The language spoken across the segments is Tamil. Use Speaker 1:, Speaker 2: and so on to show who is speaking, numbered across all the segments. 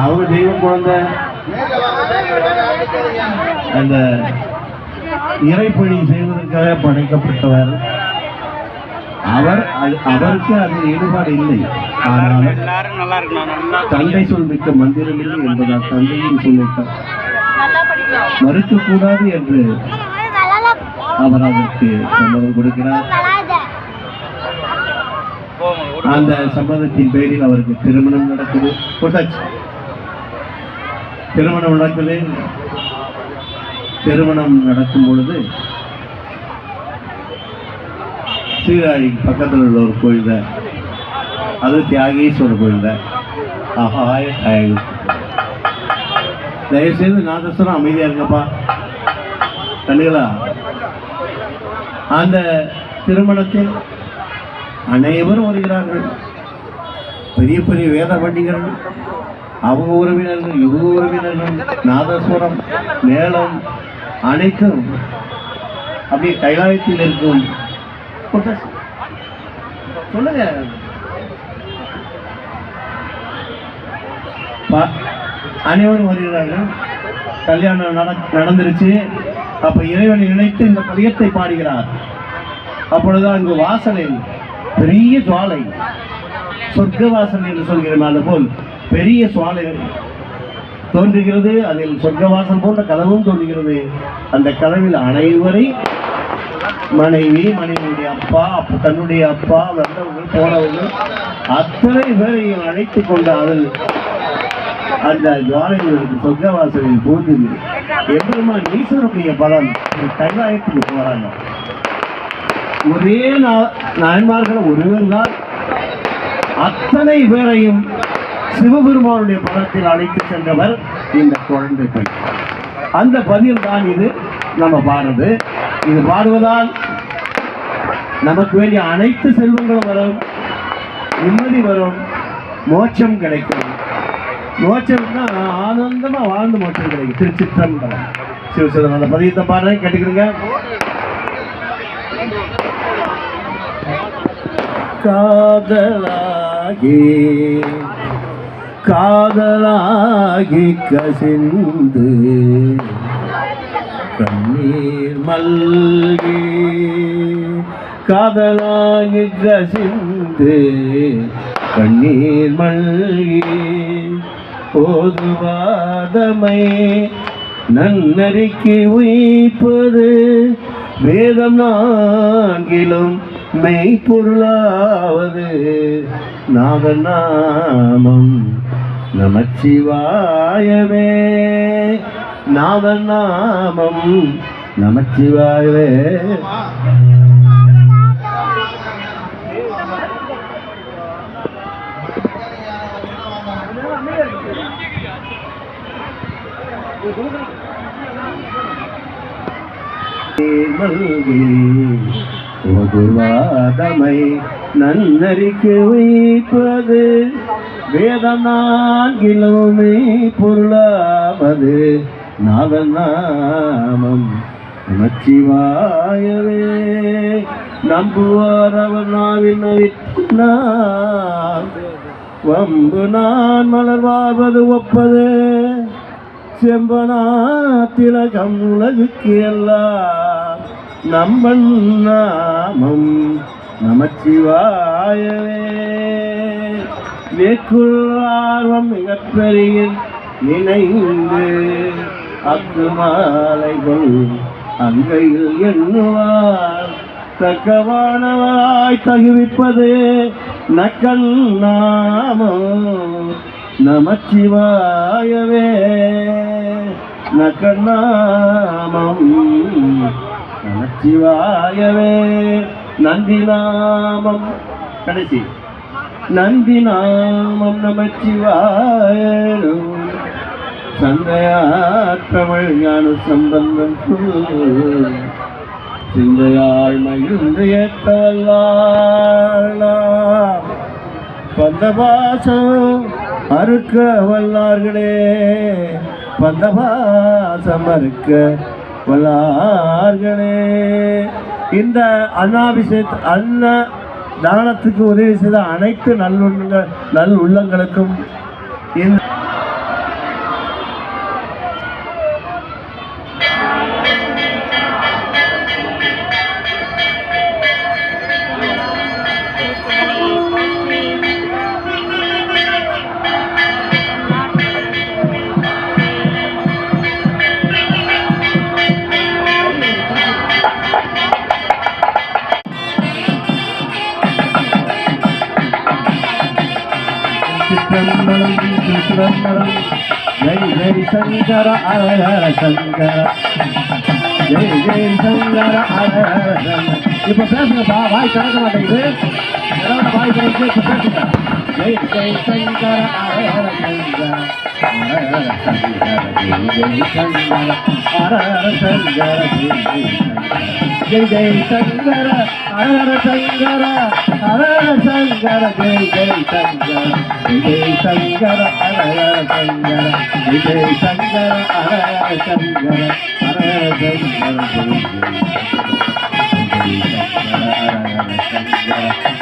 Speaker 1: அவங்க தெய்வம் குழந்தை அந்த இறைப்பணி செய்வதற்காக படைக்கப்பட்டவர். அவர் அவருக்கு அதில் ஈடுபாடு இல்லை. ஆனால் தந்தை சொல் மிக்க மந்திரம் இல்லை என்பதால் தந்தையின் சொல்லிட்டார் மறுக்கக்கூடாது என்று அவர் அதற்கு சம்மதம் கொடுக்கிறார். அந்த சம்மதத்தின் பேரில் அவருக்கு திருமணம் நடக்குது. கொடுத்தாச்சு திருமணம் நடக்குது. திருமணம் நடக்கும் பொழுது சீராழி பக்கத்தில் உள்ள ஒரு கோயில் தான். அது தியாகேஸ்வரர் கோயில் தான். ஆஹாய தயவுசெய்து நாதஸ்வரம் அமைதியாக இருங்கப்பா. கண்டுகளா அந்த திருமணத்தில் அனைவரும் வருகிறார்கள். பெரிய பெரிய வேத பண்டிகர்கள் அவங்க உறவினர்கள் இவங்க உறவினர்கள் நாதஸ்வரம் மேளம் அனைத்தும் அப்படியே கைலாயத்தில் இருக்கும் சொல்லுங்க. அனைவரும் வருகிறார்கள். கல்யாணம் நட நடந்துருச்சு. அப்ப இறைவனை நினைத்து இந்த பதியத்தை பாடுகிறார். அப்பொழுது அங்கு வாசலில் பெரிய சுவாலை. சொர்க்கவாசல் என்று சொல்கிறோம் அது போல் பெரிய சுவாலை தோன்றுகிறது. அதில் சொர்க்கவாசல் போன்ற கதவும் தோன்றுகிறது. அந்த கதவில் அனைவரை மனைவி மனைவியுடைய அப்பா தன்னுடைய அப்பா வந்தவர்கள் போனவர்கள் அத்தனை பேரையும் அழைத்து கொண்டு அதில் அந்த ஜுவாலைகளுக்கு சொர்க்கவாசலில் பூந்தது எம்பெருமான் ஈஸ்வரனுடைய பலம் கைலாயத்துக்கு போறாங்க. ஒரே நா- நாயன்மார்கள் ஒருவர் தான் அத்தனை பேரையும் சிவபெருமானுடைய படத்தில் அழைத்து சென்றவர் இந்த குழந்தை பெண் அந்த பதில் தான் இது நம்ம பாடுறது. இது பாடுவதால் நமக்கு வேண்டிய அனைத்து செல்வங்களும் வரும் நிம்மதி வரும் மோட்சம் கிடைக்கும். மோட்சம்னா ஆனந்தமா வாழ்ந்து மோட்சம் கிடைக்கும். திருச்சிற்றம்பலம். சிவசிவன் அந்த பதியத்தை பாடுறேன் கேட்டுக்கிறீங்க காதலாகி காதலாகி கசிந்து கண்ணீர் மல்கி காதலாகி கசிந்து கண்ணீர் மல்கி. போதுவாதமை நன்னறிக்கு உயிப்பது வேதம் நான்கிலும் மெய்ப்பொருளாவது நாமம் நமச்சிவாயவே நாமம் நமச்சிவாயவே Thank you. மல்கி பொதுவாதமை நன்னறிக்கு வைப்பது வேதம் நான்கிலுமே பொருளாவது. நாதல் நாமம் நமச்சிவாயவே. நம்புவார் அவர் நாவில் வம்பு நான் மலர்வாவது ஒப்பது. செம்பனா திலகம் உலகுக்கு எல்லாம். நம்பன் நாமம் நமச்சிவாயவே. வேக்குள் ஆர்வம் மிகப்பெரிய நினைந்து அத்து மாலைகள் அங்கையில் எண்ணுவார். தக்கவானவாய் தகுவிப்பது நக்கல் நாமம் நமச்சிவாயவே. நக்கநாமம் நமச்சிவாயவே நந்தி நாமம். கடைசி. நந்தி நாமம் நமச்சிவாயனும் சந்தையாற்றமிழ் ஞான சம்பந்தம் சிந்தையாள் மகிழ்ந்து ஏற்றவல்லா பந்தபாசம் அறுக்க வல்லார்களே. பந்தபாசம் அறுக்க வல்லார்களே. இந்த அன்னாபிஷேக அன்ன தானத்துக்கு உதவி செய்த அனைத்து நல்லுள்ள நல் உள்ளங்களுக்கும் இந்த சிற்றம்பலம் சிற்றம்பலம் ஜெய் ஜெய் சங்கர அழகர சங்கர ஜெய் ஜெய் சங்கர அழகர ஹர சங்கர இப்ப பேசுங்கப்பா வாய் திறக்க மாட்டேங்குது வாய் திறந்து பேசுங்க ஜெய் ஜெய் சங்கர ஹர ஹர சங்கர ஹர ஹர சங்கர ஜெய் ஜெய் சங்கர ஹர ஹர சங்கர ஜெய் ஜெய் சங்கர ஜெய் ஜெய் சங்கர ஹர ஹர சங்கர ஹர ஹர சங்கர ஜெய் ஜெய் சங்கர ஜெய் சங்கர ஹர ஹர சங்கர ஜெய்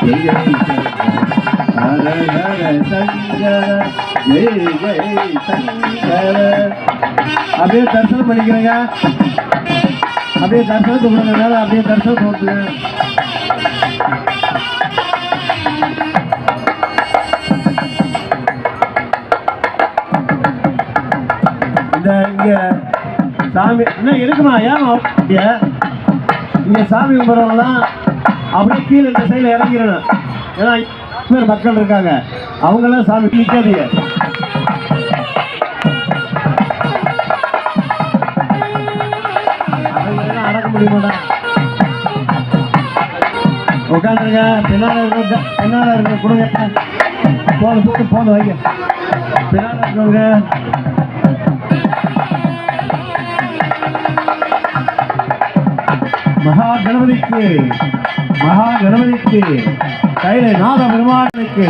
Speaker 1: ஹர ஹர சங்கர ஜெய் ஜெய் சங்கர அப்படியே தரிசனம் பண்ணிக்கிறேங்க. அப்படியே தரிசனத்தை கொடுங்க அப்படியே தரிசனம் கொடுத்துங்க இந்த இங்க சாமி என்ன இருக்குமா? ஏன் அப்படியே? இங்க சாமி கும்பிட்றவங்களாம் அப்படியே கீழே இந்த சைடில் இறங்கிடணும் ஏன்னா பேர் மக்கள் இருக்காங்க. அவங்களாம் சாமி நிற்காதீங்க அடக்க முடியுமாடா உட்காந்துருங்க. பின்னால இருக்க பின்னால இருக்க கொடுங்க. போன தூக்கு போன வைங்க. பின்னால இருக்கவங்க மகா கணபதிக்கு மகா கணபதிக்கு கைலை நாத பெருமானுக்கு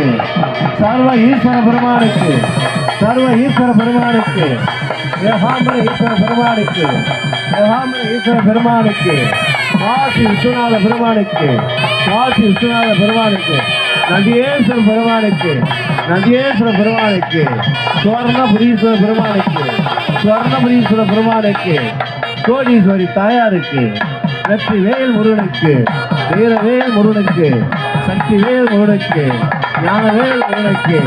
Speaker 1: சர்வ ஈஸ்வர பெருமானுக்கு சர்வ ஈஸ்வர பெருமானுக்கு ஏகாம்பர ஈஸ்வர பெருமானுக்கு ஏகாம்பர ஈஸ்வர பெருமானுக்கு காசி விஸ்வநாத பெருமானுக்கு காசி விஸ்வநாத பெருமானுக்கு நந்தியேஸ்வர பெருமானுக்கு நந்தியேஸ்வர பெருமானுக்கு சுவர்ணபுரீஸ்வர பெருமானுக்கு சுவர்ணபுரீஸ்வர பெருமானுக்கு கோடீஸ்வரி தாயாருக்கு வெற்றி வேல் முருகனுக்கு வீரவேல் முருகனுக்கு சக்திவேல் முருகனுக்கு ஞானவேல் முருகனுக்கு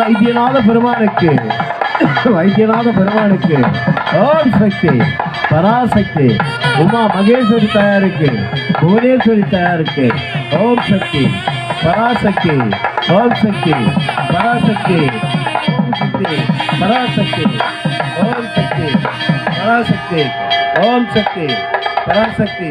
Speaker 1: வைத்தியநாத பெருமானுக்கு வைத்தியநாத பெருமானுக்கு ஓம் சக்தி பராசக்தி உமா மகேஸ்வரி தயாருக்கு புவனேஸ்வரி தயாருக்கு ஓம் சக்தி பராசக்தி ஓம் சக்தி பராசக்தி ஓம் சக்தி பராசக்தி ஓம் சக்தி பராசக்தி ஓம் சக்தி பராசக்தி.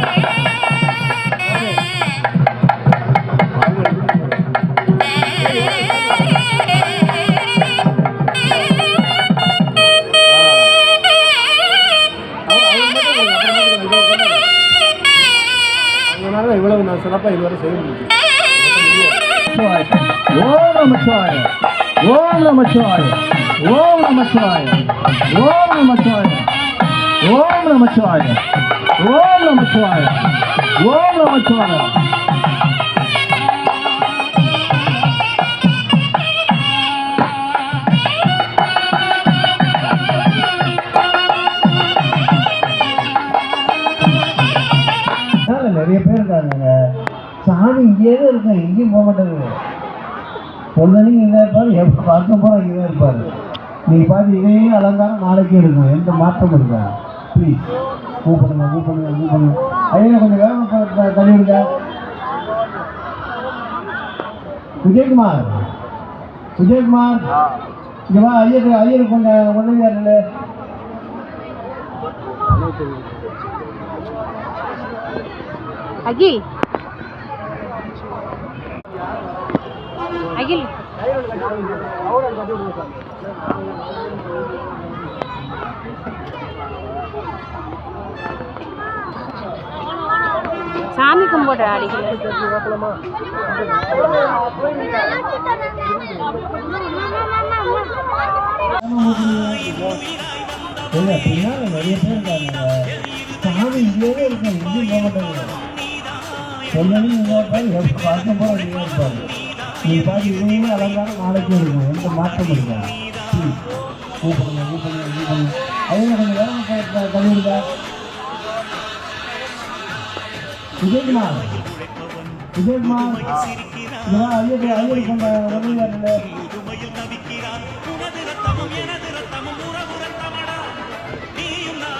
Speaker 1: அதை நான் சிறப்பாக இதுவரை செய்ய முடியும் ஓம் நமச்சிவாய ஓம் நமச்சிவாய ஓம் நமச்சிவாய ஓம் நமச்சிவாய ஓம் நமச்சிவாய ஓம் நமச்சிவாய ஓம் நமச்சிவாய எங்கேயும் போக மாட்டேங்குது. பொழுதனையும் இதாக இருப்பார் எப்போ பார்க்க போகிறோம் இதாக இருப்பார். நீங்கள் பார்த்து இதே அலங்காரம் நாளைக்கே இருக்கும் எந்த மாற்றமும் இருக்கா ப்ளீஸ் மூவ் பண்ணுங்க மூவ் பண்ணுங்க மூவ் பண்ணுங்க. ஐயா கொஞ்சம் வேகம் தள்ளி விடுங்க. விஜயகுமார். விஜயகுமார். இங்கே வா ஐயர் ஐயர் கொஞ்சம் உதவியாரில்லை
Speaker 2: அகி அகில். சாமி கும்பிட
Speaker 1: இல்லை நிறைய பேர் இருக்காங்க. சாமி இங்கேயே இருக்கும் எங்கேயும் போக மாட்டேங்குது சொன்னதும் இங்கே இருப்பார் எப்போ பார்க்கும் போல இங்கே நீங்கள் பார்த்து இதே அலங்காரம் நாளைக்கு இருக்கும் எந்த மாற்றம் இருக்காது ப்ளீஸ் கொஞ்சம் விஜயகுமார் விஜயகுமார் ஐயர் ஐயர்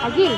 Speaker 2: அகில்